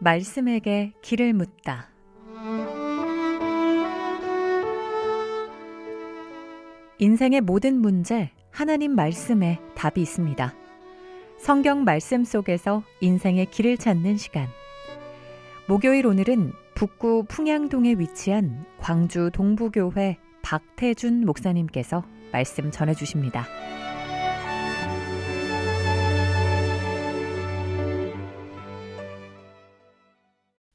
말씀에게 길을 묻다. 인생의 모든 문제, 하나님 말씀에 답이 있습니다. 성경 말씀 속에서 인생의 길을 찾는 시간. 목요일 오늘은 북구 풍양동에 위치한 광주 동부교회 박태준 목사님께서 말씀 전해 주십니다.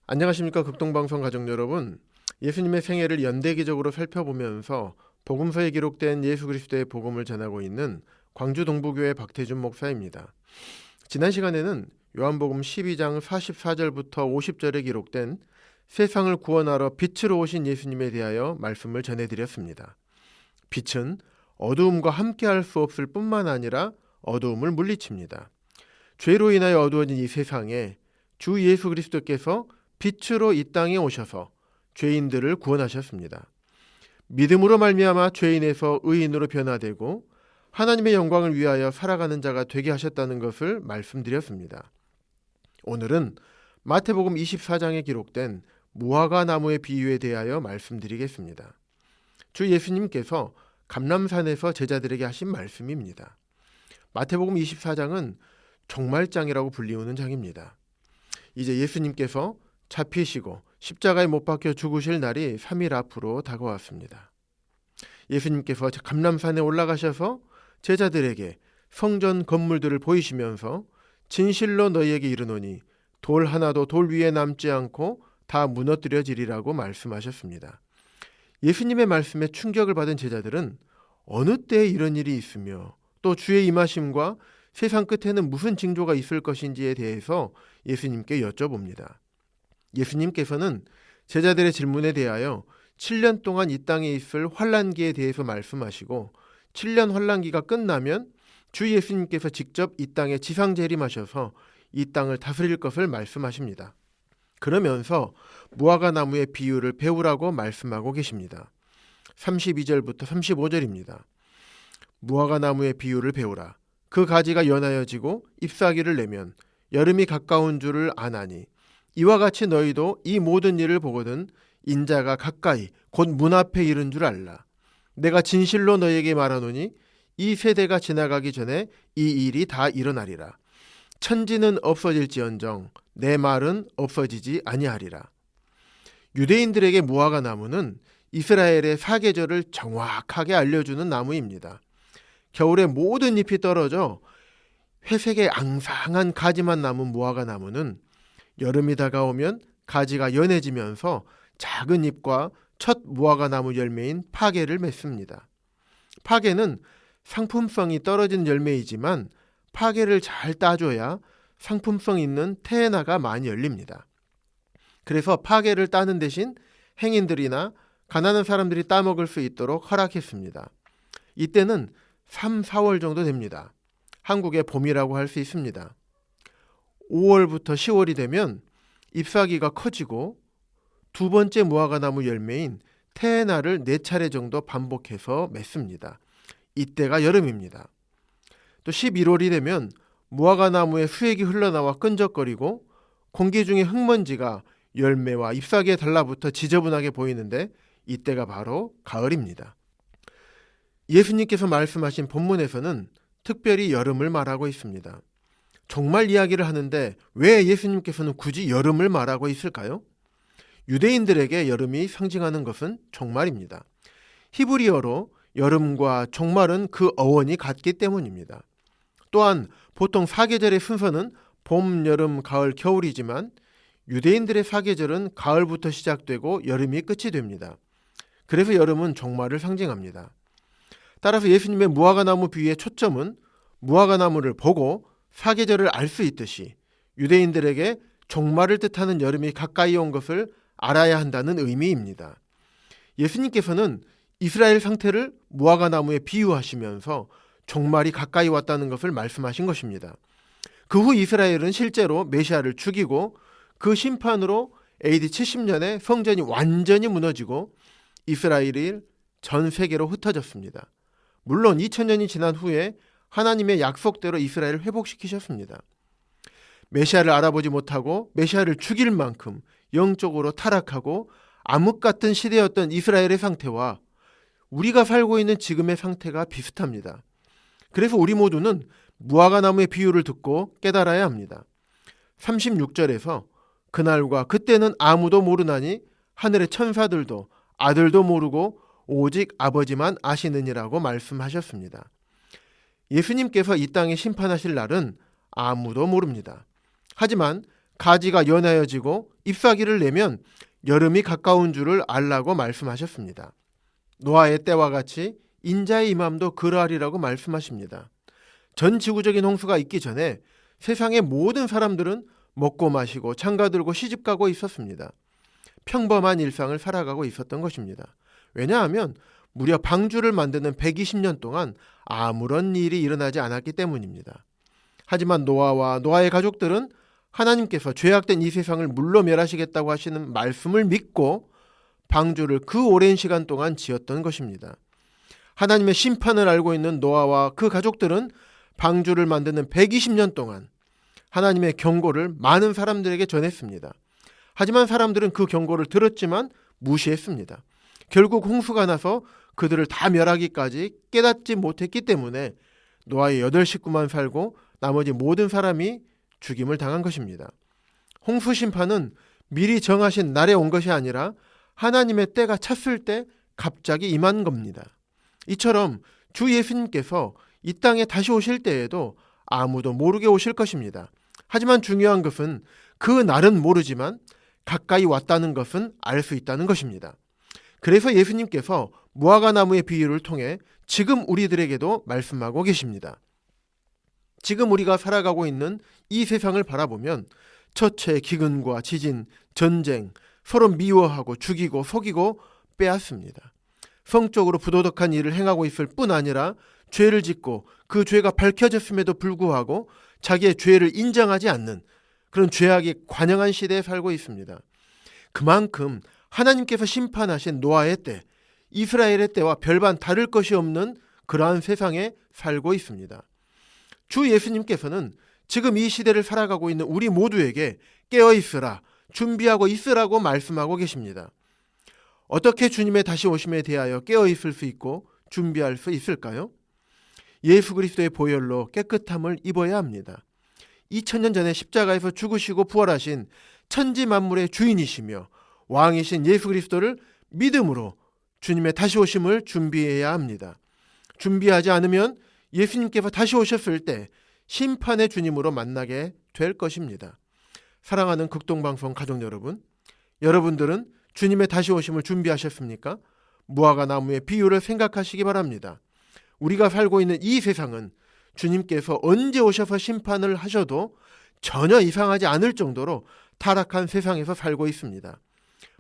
안녕하십니까 극동방송 가족 여러분. 예수님의 생애를 연대기적으로 살펴보면서 복음서에 기록된 예수 그리스도의 복음을 전하고 있는 광주 동부교회 박태준 목사입니다. 지난 시간에는 요한복음 12장 44절부터 50절에 기록된 세상을 구원하러 빛으로 오신 예수님에 대하여 말씀을 전해드렸습니다. 빛은 어두움과 함께할 수 없을 뿐만 아니라 어두움을 물리칩니다. 죄로 인하여 어두워진 이 세상에 주 예수 그리스도께서 빛으로 이 땅에 오셔서 죄인들을 구원하셨습니다. 믿음으로 말미암아 죄인에서 의인으로 변화되고 하나님의 영광을 위하여 살아가는 자가 되게 하셨다는 것을 말씀드렸습니다. 오늘은 마태복음 24장에 기록된 무화과 나무의 비유에 대하여 말씀드리겠습니다. 주 예수님께서 감람산에서 제자들에게 하신 말씀입니다. 마태복음 24장은 종말장이라고 불리우는 장입니다. 이제 예수님께서 잡히시고 십자가에 못 박혀 죽으실 날이 3일 앞으로 다가왔습니다. 예수님께서 감람산에 올라가셔서 제자들에게 성전 건물들을 보이시면서 진실로 너희에게 이르노니 돌 하나도 돌 위에 남지 않고 다 무너뜨려지리라고 말씀하셨습니다. 예수님의 말씀에 충격을 받은 제자들은 어느 때에 이런 일이 있으며 또 주의 임하심과 세상 끝에는 무슨 징조가 있을 것인지에 대해서 예수님께 여쭤봅니다. 예수님께서는 제자들의 질문에 대하여 7년 동안 이 땅에 있을 환란기에 대해서 말씀하시고 7년 환란기가 끝나면 주 예수님께서 직접 이 땅에 지상 재림하셔서 이 땅을 다스릴 것을 말씀하십니다. 그러면서 무화과 나무의 비유를 배우라고 말씀하고 계십니다. 32절부터 35절입니다. 무화과 나무의 비유를 배우라. 그 가지가 연하여지고 잎사귀를 내면 여름이 가까운 줄을 아나니 이와 같이 너희도 이 모든 일을 보거든 인자가 가까이 곧 문 앞에 이른 줄 알라. 내가 진실로 너에게 말하노니 이 세대가 지나가기 전에 이 일이 다 일어나리라. 천지는 없어질지언정 내 말은 없어지지 아니하리라. 유대인들에게 무화과 나무는 이스라엘의 사계절을 정확하게 알려주는 나무입니다. 겨울에 모든 잎이 떨어져 회색의 앙상한 가지만 남은 무화과 나무는 여름이 다가오면 가지가 연해지면서 작은 잎과 첫 무화과 나무 열매인 파게를 맺습니다. 파게는 상품성이 떨어진 열매이지만 파게를 잘 따줘야 상품성 있는 테에나가 많이 열립니다. 그래서 파게를 따는 대신 행인들이나 가난한 사람들이 따먹을 수 있도록 허락했습니다. 이때는 3, 4월 정도 됩니다. 한국의 봄이라고 할 수 있습니다. 5월부터 10월이 되면 잎사귀가 커지고 두 번째 무화과 나무 열매인 테에나를 네 차례 정도 반복해서 맺습니다. 이때가 여름입니다. 또 11월이 되면 무화과 나무에 수액이 흘러나와 끈적거리고 공기 중에 흙먼지가 열매와 잎사귀에 달라붙어 지저분하게 보이는데 이때가 바로 가을입니다. 예수님께서 말씀하신 본문에서는 특별히 여름을 말하고 있습니다. 정말 이야기를 하는데 왜 예수님께서는 굳이 여름을 말하고 있을까요? 유대인들에게 여름이 상징하는 것은 종말입니다. 히브리어로 여름과 종말은 그 어원이 같기 때문입니다. 또한 보통 사계절의 순서는 봄, 여름, 가을, 겨울이지만 유대인들의 사계절은 가을부터 시작되고 여름이 끝이 됩니다. 그래서 여름은 종말을 상징합니다. 따라서 예수님의 무화과 나무 비유의 초점은 무화과 나무를 보고 사계절을 알 수 있듯이 유대인들에게 종말을 뜻하는 여름이 가까이 온 것을 알아야 한다는 의미입니다. 예수님께서는 이스라엘 상태를 무화과 나무에 비유하시면서 종말이 가까이 왔다는 것을 말씀하신 것입니다. 그 후 이스라엘은 실제로 메시아를 죽이고 그 심판으로 AD 70년에 성전이 완전히 무너지고 이스라엘이 전 세계로 흩어졌습니다. 물론 2000년이 지난 후에 하나님의 약속대로 이스라엘을 회복시키셨습니다. 메시아를 알아보지 못하고 메시아를 죽일 만큼 영적으로 타락하고 암흑 같은 시대였던 이스라엘의 상태와 우리가 살고 있는 지금의 상태가 비슷합니다. 그래서 우리 모두는 무화과 나무의 비유를 듣고 깨달아야 합니다. 36절에서 그날과 그때는 아무도 모르나니 하늘의 천사들도 아들도 모르고 오직 아버지만 아시느니라고 말씀하셨습니다. 예수님께서 이 땅에 심판하실 날은 아무도 모릅니다. 하지만 가지가 연하여지고 잎사귀를 내면 여름이 가까운 줄을 알라고 말씀하셨습니다. 노아의 때와 같이 인자의 임함도 그러하리라고 말씀하십니다. 전 지구적인 홍수가 있기 전에 세상의 모든 사람들은 먹고 마시고 장가들고 시집 가고 있었습니다. 평범한 일상을 살아가고 있었던 것입니다. 왜냐하면 무려 방주를 만드는 120년 동안 아무런 일이 일어나지 않았기 때문입니다. 하지만 노아와 노아의 가족들은 하나님께서 죄악된 이 세상을 물로 멸하시겠다고 하시는 말씀을 믿고 방주를 그 오랜 시간 동안 지었던 것입니다. 하나님의 심판을 알고 있는 노아와 그 가족들은 방주를 만드는 120년 동안 하나님의 경고를 많은 사람들에게 전했습니다. 하지만 사람들은 그 경고를 들었지만 무시했습니다. 결국 홍수가 나서 그들을 다 멸하기까지 깨닫지 못했기 때문에 노아의 여덟 식구만 살고 나머지 모든 사람이 죽임을 당한 것입니다. 홍수 심판은 미리 정하신 날에 온 것이 아니라 하나님의 때가 찼을 때 갑자기 임한 겁니다. 이처럼 주 예수님께서 이 땅에 다시 오실 때에도 아무도 모르게 오실 것입니다. 하지만 중요한 것은 그 날은 모르지만 가까이 왔다는 것은 알 수 있다는 것입니다. 그래서 예수님께서 무화과 나무의 비유를 통해 지금 우리들에게도 말씀하고 계십니다. 지금 우리가 살아가고 있는 이 세상을 바라보면 처체, 기근과 지진, 전쟁, 서로 미워하고 죽이고 속이고 빼앗습니다. 성적으로 부도덕한 일을 행하고 있을 뿐 아니라 죄를 짓고 그 죄가 밝혀졌음에도 불구하고 자기의 죄를 인정하지 않는 그런 죄악이 관영한 시대에 살고 있습니다. 그만큼 하나님께서 심판하신 노아의 때, 이스라엘의 때와 별반 다를 것이 없는 그러한 세상에 살고 있습니다. 주 예수님께서는 지금 이 시대를 살아가고 있는 우리 모두에게 깨어 있으라, 준비하고 있으라고 말씀하고 계십니다. 어떻게 주님의 다시 오심에 대하여 깨어 있을 수 있고 준비할 수 있을까요? 예수 그리스도의 보혈로 깨끗함을 입어야 합니다. 2000년 전에 십자가에서 죽으시고 부활하신 천지 만물의 주인이시며 왕이신 예수 그리스도를 믿음으로 주님의 다시 오심을 준비해야 합니다. 준비하지 않으면 예수님께서 다시 오셨을 때 심판의 주님으로 만나게 될 것입니다. 사랑하는 극동방송 가족 여러분, 여러분들은 주님의 다시 오심을 준비하셨습니까? 무화과 나무의 비유를 생각하시기 바랍니다. 우리가 살고 있는 이 세상은 주님께서 언제 오셔서 심판을 하셔도 전혀 이상하지 않을 정도로 타락한 세상에서 살고 있습니다.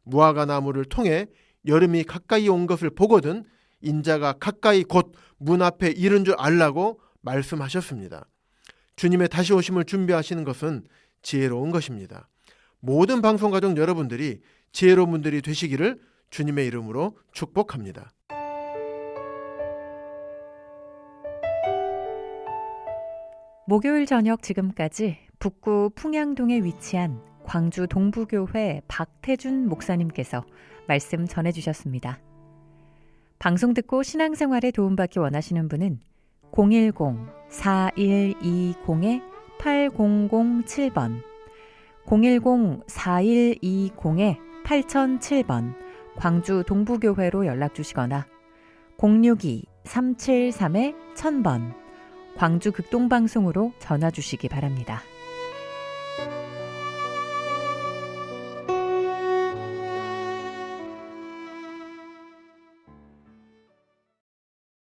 무화과 나무를 통해 여름이 가까이 온 것을 보거든 인자가 가까이 곧 문 앞에 이른 줄 알라고 말씀하셨습니다. 주님의 다시 오심을 준비하시는 것은 지혜로운 것입니다. 모든 방송 가족 여러분들이 지혜로운 분들이 되시기를 주님의 이름으로 축복합니다. 목요일 저녁 지금까지 북구 풍양동에 위치한 광주 동부교회 박태준 목사님께서 말씀 전해주셨습니다. 방송 듣고 신앙생활에 도움받기 원하시는 분은 010-4120-8007번 010-4120-8007번 광주 동부교회로 연락 주시거나 062-373-1000번 광주 극동방송으로 전화 주시기 바랍니다.